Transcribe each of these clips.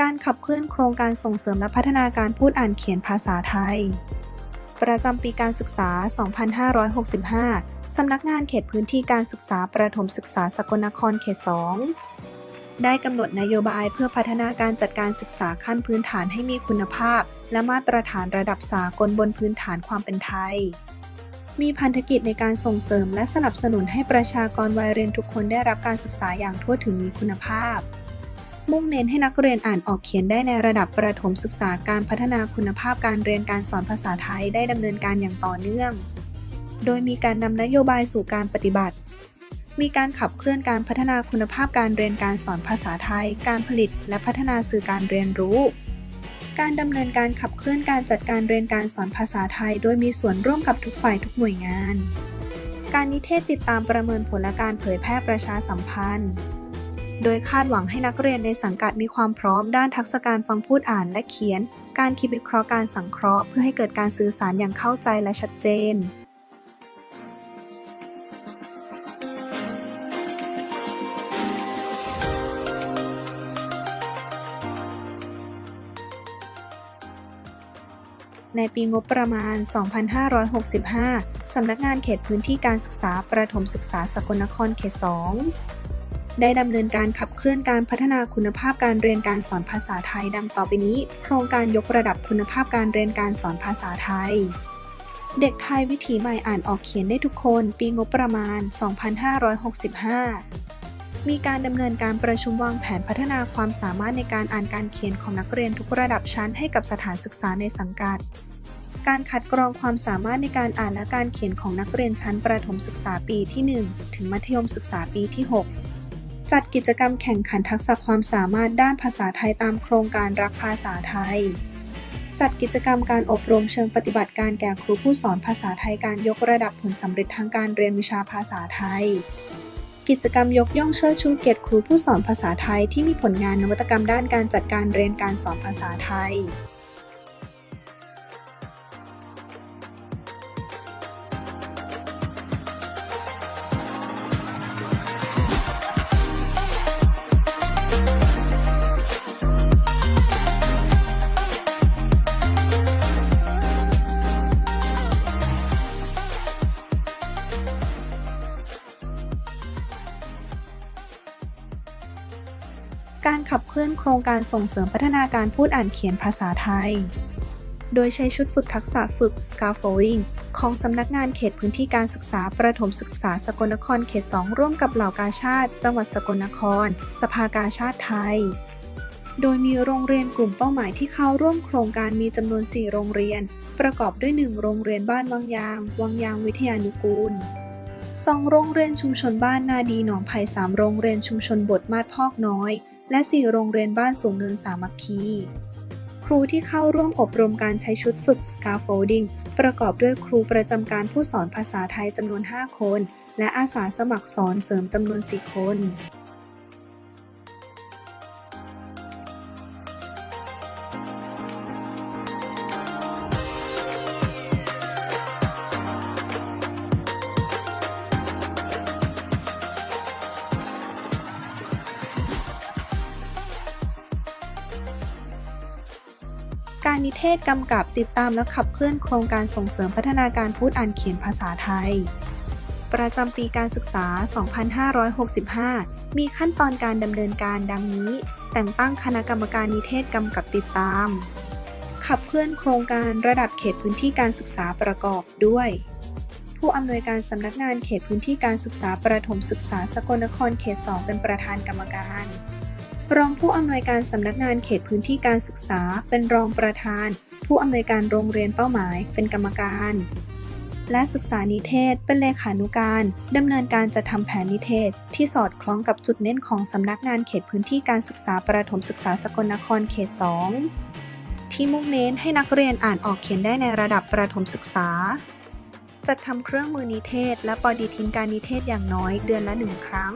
การขับเคลื่อนโครงการส่งเสริมและพัฒนาการพูดอ่านเขียนภาษาไทย ประจำปีการศึกษา 2565 สำนักงานเขตพื้นที่การศึกษาประถมศึกษาสกลนครเขต 2 ได้กำหนดนโยบายเพื่อพัฒนาการจัดการศึกษาขั้นพื้นฐานให้มีคุณภาพ และมาตรฐานระดับสากลบนพื้นฐานความเป็นไทย มีพันธกิจในการส่งเสริมและสนับสนุนให้ประชากรวัยเรียนทุกคนได้รับการศึกษาอย่างทั่วถึงมีคุณภาพ มุ่งเน้นให้นักเรียนอ่านออกเขียนได้ในระดับประถมศึกษาการพัฒนาคุณภาพการเรียนการสอนภาษาไทยได้ดำเนินการอย่างต่อเนื่อง โดยมีการนำนโยบายสู่การปฏิบัติ มีการขับเคลื่อนการพัฒนาคุณภาพการเรียนการสอนภาษาไทย การผลิต และพัฒนาสื่อการเรียนรู้ การดำเนินการขับเคลื่อนการจัดการเรียนการสอนภาษาไทย โดยมีส่วนร่วมกับทุกฝ่ายทุกหน่วยงาน การนิเทศติดตามประเมินผลและการเผยแพร่ประชาสัมพันธ์ โดยคาดหวังให้นักเรียนในสังกัดมีความพร้อมด้านทักษะการฟังพูดอ่านและเขียน การคิดวิเคราะห์การสังเคราะห์ เพื่อให้เกิดการสื่อสารอย่างเข้าใจและชัดเจนในปีงบประมาณ 2565 สำนักงานเขตพื้นที่การศึกษาประถมศึกษาสกลนครเขต 2 ได้ดำเนินการขับเคลื่อนการพัฒนาคุณภาพการเรียนการสอนภาษาไทยดังต่อไปนี้ โครงการยกระดับคุณภาพการเรียนการสอนภาษาไทย เด็กไทยวิถีใหม่อ่านออกเขียนได้ทุกคน ปีงบประมาณ 2565มีการดำเนินการประชุมวางแผนพัฒนาความสามารถในการอ่านการเขียนของนักเรียนทุกระดับชั้นให้กับสถานศึกษาในสังกัด การคัดกรองความสามารถในการอ่านและการเขียนของนักเรียนชั้นประถมศึกษาปีที่ 1 ถึงมัธยมศึกษาปีที่ 6 จัดกิจกรรมแข่งขันทักษะความสามารถด้านภาษาไทยตามโครงการรักภาษาไทย จัดกิจกรรมการอบรมเชิงปฏิบัติการแก่ครูผู้สอนภาษาไทยการยกระดับผลสำเร็จทางการเรียนวิชาภาษาไทย กิจกรรมยกย่องเชิดชูเกียรติครูผู้สอนภาษาไทยที่มีผลงานนวัตกรรมด้านการจัดการเรียนการสอนภาษาไทย การขับเคลื่อนโครงการส่งเสริมพัฒนาการพูดอ่านเขียนภาษาไทย โดยใช้ชุดฝึกทักษะฝึก scaffolding ของสำนักงานเขตพื้นที่การศึกษาประถมศึกษาสกลนครเขต 2 ร่วมกับเหล่ากาชาติ จังหวัดสกลนคร สภากาชาติไทย โดยมีโรงเรียนกลุ่มเป้าหมายที่เข้าร่วมโครงการมีจำนวน 4 โรงเรียน ประกอบด้วย 1 โรงเรียนบ้านวังยาง วังยางวิทยานุกูลสองโรงเรียนชุมชนบ้านนาดีหนองไผ่สามโรงเรียนชุมชนบทมาดพอกน้อย และ 4 โรงเรียนบ้านสูงเนินสามัคคี ครูที่เข้าร่วมอบรมการใช้ชุดฝึก scaffolding ประกอบด้วยครูประจำการผู้สอนภาษาไทยจำนวน 5 คน และอาสาสมัครสอนเสริมจำนวน 4 คน การนิเทศกำกับติดตามและขับเคลื่อนโครงการส่งเสริมพัฒนาการพูดอ่านเขียนภาษาไทย ประจำปีการศึกษา 2565 มีขั้นตอนการดำเนินการดังนี้ แต่งตั้งคณะกรรมการนิเทศกำกับติดตาม ขับเคลื่อนโครงการระดับเขตพื้นที่การศึกษาประกอบด้วย ผู้อำนวยการสำนักงานเขตพื้นที่การศึกษาประถมศึกษาสกลนครเขต 2 เป็นประธานกรรมการ รองผู้อำนวยการสำนักงานเขตพื้นที่การศึกษา เป็นรองประธาน ผู้อำนวยการโรงเรียนเป้าหมาย เป็นกรรมการ และศึกษานิเทศ เป็นเลขานุการดำเนินการจัดทำแผนนิเทศ ที่สอดคล้องกับจุดเน้นของสำนักงานเขตพื้นที่การศึกษาประถมศึกษาสกลนครเขต 2 ที่มุ่งเน้นให้นักเรียนอ่านออกเขียนได้ในระดับประถมศึกษา จัดทำเครื่องมือนิเทศ และปฏิทินการนิเทศอย่างน้อยเดือนละหนึ่งครั้ง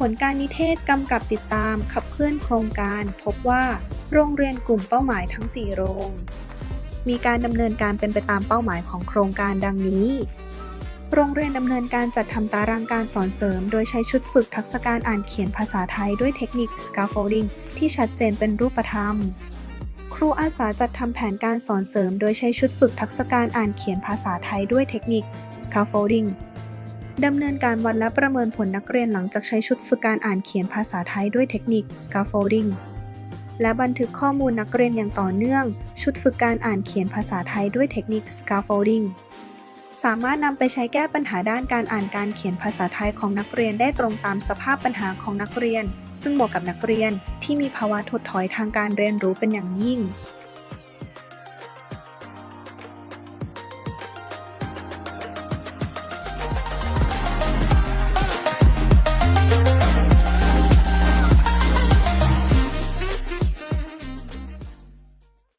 ผลการนิเทศกำกับติดตามขับเคลื่อนโครงการ พบว่าโรงเรียนกลุ่มเป้าหมายทั้ง 4 โรง มีการดำเนินการเป็นไปตามเป้าหมายของโครงการดังนี้ โรงเรียนดำเนินการจัดทำตารางการสอนเสริม โดยใช้ชุดฝึกทักษะการอ่านเขียนภาษาไทยด้วยเทคนิค scaffolding ที่ชัดเจนเป็นรูปธรรม ครูอาสาจัดทำแผนการสอนเสริม โดยใช้ชุดฝึกทักษะการอ่านเขียนภาษาไทยด้วยเทคนิค scaffolding ดำเนินการวัดและประเมินผลนักเรียนหลังจากใช้ชุดฝึกการอ่านเขียนภาษาไทยด้วยเทคนิค scaffolding และบันทึกข้อมูลนักเรียนอย่างต่อเนื่อง ชุดฝึกการอ่านเขียนภาษาไทยด้วยเทคนิค scaffolding สามารถนำไปใช้แก้ปัญหาด้านการอ่านการเขียนภาษาไทยของนักเรียนได้ตรงตามสภาพปัญหาของนักเรียน ซึ่งเหมาะกับนักเรียนที่มีภาวะถดถอยทางการเรียนรู้เป็นอย่างยิ่ง